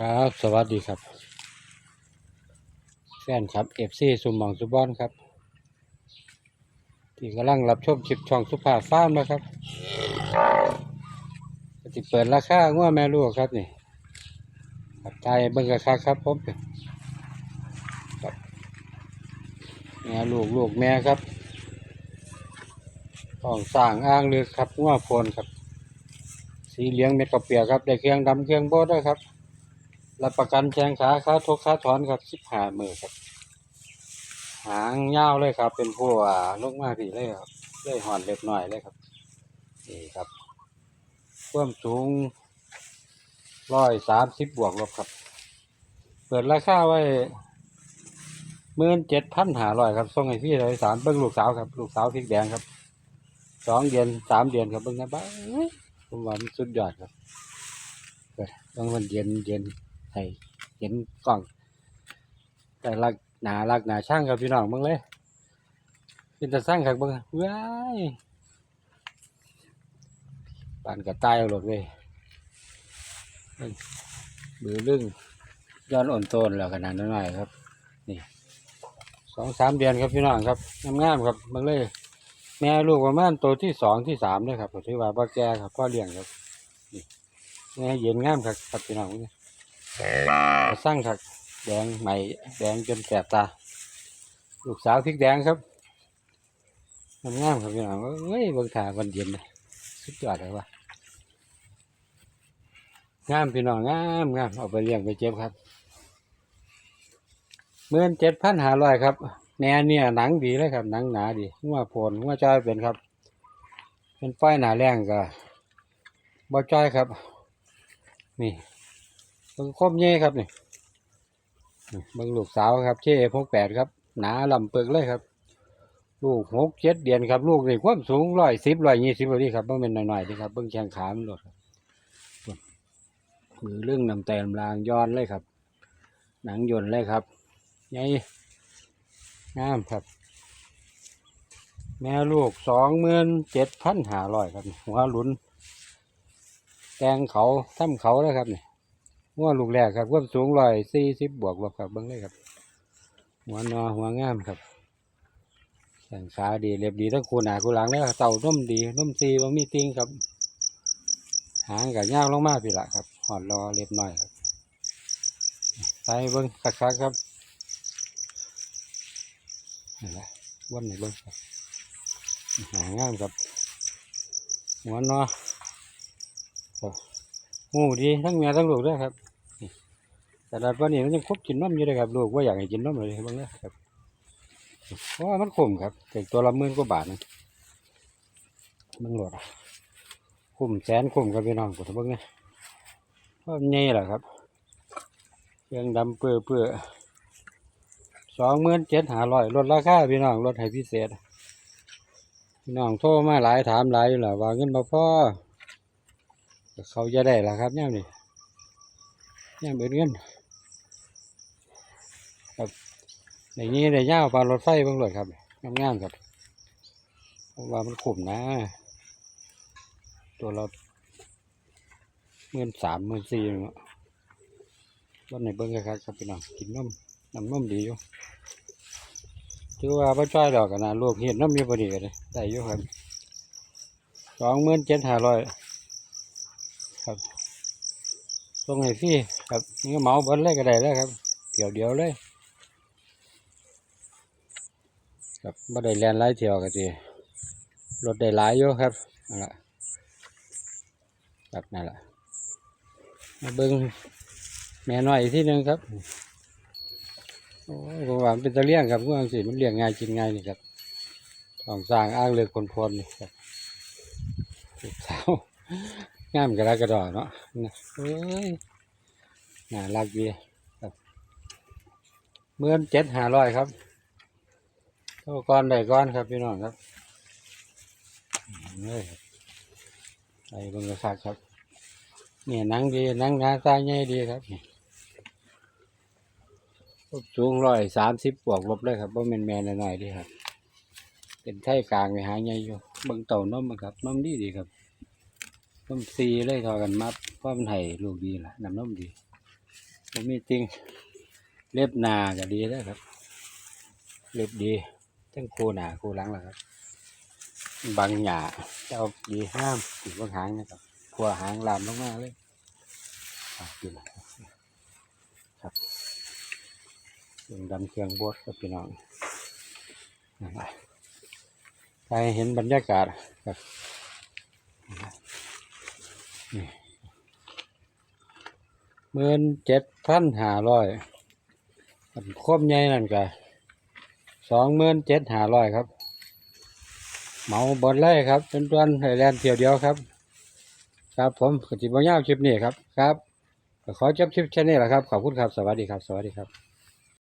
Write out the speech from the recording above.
ครับ สวัสดีครับ แฟนครับเอฟซีสุมหมองสุบอนครับ ที่กำลังรับชมคลิปช่องสุภาพฟาร์มนะครับก็ติเปิดราคาง้วแม่ลูกครับนี่ครับทายเบิ่งราคาครับผมครับแม่ลูกลูกแม่ครับต้องสร้างอ้างเลือกครับง้วโพนครับ สีเหลืองเม็ดกระเปียครับ ได้เครื่องดำเครื่องโบดด้วยครับ รับประกันแข้งขาขาทุกขาถอนครับสิบห้ามือครับ หางยาวเลยครับ เป็นผู้อ่าลูกมาผีเลยครับเลยหอนเล็บหน่อยเลยครับนี่ครับความสูงร้อยสามสิบบวกลบครับ เปิดราคาไว้หมื่นเจ็ดพันหาร้อยครับส่งให้พี่เลยสามเบิ้งลูกสาวครับ ลูกสาวพริกแดงครับสองเดือนสามเดือนครับเบิ้งนะบ้าผมว่ามันสุดยอดครับเปิดต้งมันเย็นเย็น ให้เห็นกล้อง แต่ลักหนาลักหนาช่างครับพี่น้องบิ่งเลยเป็นแตาสร้างครับเบิ่งว้ายปานกระต่ายหลดเลยเบิ่งบืองย้อนอ่อนโตนแล้วขนาดน้อยครับ นี่สองสามเดือนครับพี่น้องครับงามๆครับบิ่งเลยแม่ลูกประมาณตัวที่สองที่สามเลยครับก็ถือว่าบ่แกครับพ่อเลี้ยงครับนี่แม่เย็นงามครับครับพี่น้องเนี่ย กระสั่งครับแดงใหม่แดงจนแสบตา ลูกสาวพริกแดงครับงามงามครับพี่น้องเอ้ยเบิ่งถ่าวันเย็นนะสุดยอดเลยว่ะงามพี่น้องงามงามเอาไปเลี้ยงไปเจ็บครับเมื่อเจ็ดพันหาร้อยครับแนวเนี่ยหนังดีเลยครับหนังหนาดีหัวโผนหัวจอยเป็นครับ เป็นป้ายหนาแรงก็บ่จอยครับ นี่ เบิ่งคมเย่ครับนี่นี่เบิ่งลูกสาวครับเช่พกแปดครับ หนาลำเปิกเลยครับ ลูกหกเจ็ดเดือนครับ ลูกนี่ความสูงร้อยสิบร้อยยี่สิบเลยครับเบิ่งเป็นหน่อยๆนี่ครับเบิ่งแข้งขามันหลดครับมือเรื่องนำแต่ลำลางย้อนเลยครับ หนังยนต์เลยครับใหญ่งามครับ แม่ลูกสองหมื่นเจ็ดพันห้าร้อยครับหัวหลุนแตงเขาทำเขาเลยครับเนี่ย หัวลูกแรกครับความสูงร้อยสี่สิบบวกลบครับเบิ้งเลยครับ หัวนอหัวงามครับแข้งขาดีเรียบดีทั้งคูหนาคูหลังเลยครับเต่านุ่มดีนุ่มซีบ่มีติงครับ หางกับยางลงมาพี่ละครับหอดรอเรียบหน่อยครับใส่เบิ้งคักๆครับนี่แหละวนในเบิ้งครับหางามครับหัวนอครับหูดีทั้งแม่ทั้งลูกด้วยครับ แต่ละวันนี้มันยังคบกินนมอยู่เลยครับลูกว่าอยากให้กินนมเลยบ้างนะครับเพราะว่ามันขมครับแต่ตัวละหมื่นกว่าบาทนะมันหลดคุ้มแสนคุ้มครับพี่น้องกดเบิ้งนะเพราะมันใหญ่แหละครับเครื่องดำเปื้อเปื้อสองหมื่นเจ็ดหาร้อยลดราคาพี่น้องลดให้พิเศษ พี่น้องโทรมาหลายถามหลายอยู่แหละว่าเงินมาพอเขาจะได้ละครับเนี่ยนี่เนี่ยเบิดเงิน ครับในนี้ได้ย่าวปลารถไฟเบ้างเลยครับงามๆครับเพราะว่ามันขุ่มนะ ตัวเราเมื่นสามเมื่นสี่เนาะวันไหนเบิ้งครับครับพี่น้องกินนมน้ำนมดีอยู่ถือว่าพ่อจ้อยดอกกันนะลูกเห็นน้ำอยู่พอดีกันเลยได้อยู่ครับสองหมื่นเจ็ดห้าร้อยครับตรงไหนพี่ครับนี่เมาเบิ้ลเลยก็ได้แล้วครับ เดี๋ยวเดียวเลย ครับไม่ได้แลนไล่เที่ยวกันทีรถได้หลายอยู่ครับนั่นแหละครับนั่นแหละมาเบิ้งแม่น้อยอีกที่หนึ่งครับโอ้ยผมว่ามันเป็นตะเลี่ยงครับเมื่อสิมันเลี้ยงง่ายกินง่ายนี่ครับทองสร้างอ้างเลือกคนพลนี่ครับลูกสาวงามกระดากระดอเนาะนะเอ้ยน่ารักดีครับเมื่อนเจ็ดห้าร้อยครับ เท่าก้อนได้ก้อนครับพี่น้องครับเอ้ยใส่เบงกระซักครับเนี่ยนังดีหนังหนาตาใหญ่ดีครับสูงร้อยสามสิบบวกลบเลยครับว่าแมนแมนหน่อยดีครับ เป็นไทยกลางไปหาใหญ่อยู่เบิ่งเต่านมอะครับน้มดีดีครับต้มซีเลยทอกันมัดเพราะมันไห้ลูกดีล่ะน้ำน้มดีผมมีจริงเล็บนาก็ดีแล้วครับ เล็บดี ทั้งคู่หนาคู่หลังแหละครับ บางหยาเจ้าดีห้ามติดบางหางนะครับขัวหางลามลงมาเลยกินครับเครื่องดำเครื่องบดครับพี่น้องนั่นแหละไปเห็นบรรยากาศครับนี่เมื่นเจ็ดพันห้าร้อยครบใหญ่นั่นก็ สองหมื่นเจ็ดห้าร้อยครับ เหมาบนไล่ครับเป็นตัวนไทยแลนด์เที่ยวเดียวครับ ครับผมขจิบยาวคลิปนี้ครับครับ ขอจบคลิปแค่นี้แหละครับ ขอบคุณครับ สวัสดีครับ สวัสดีครับ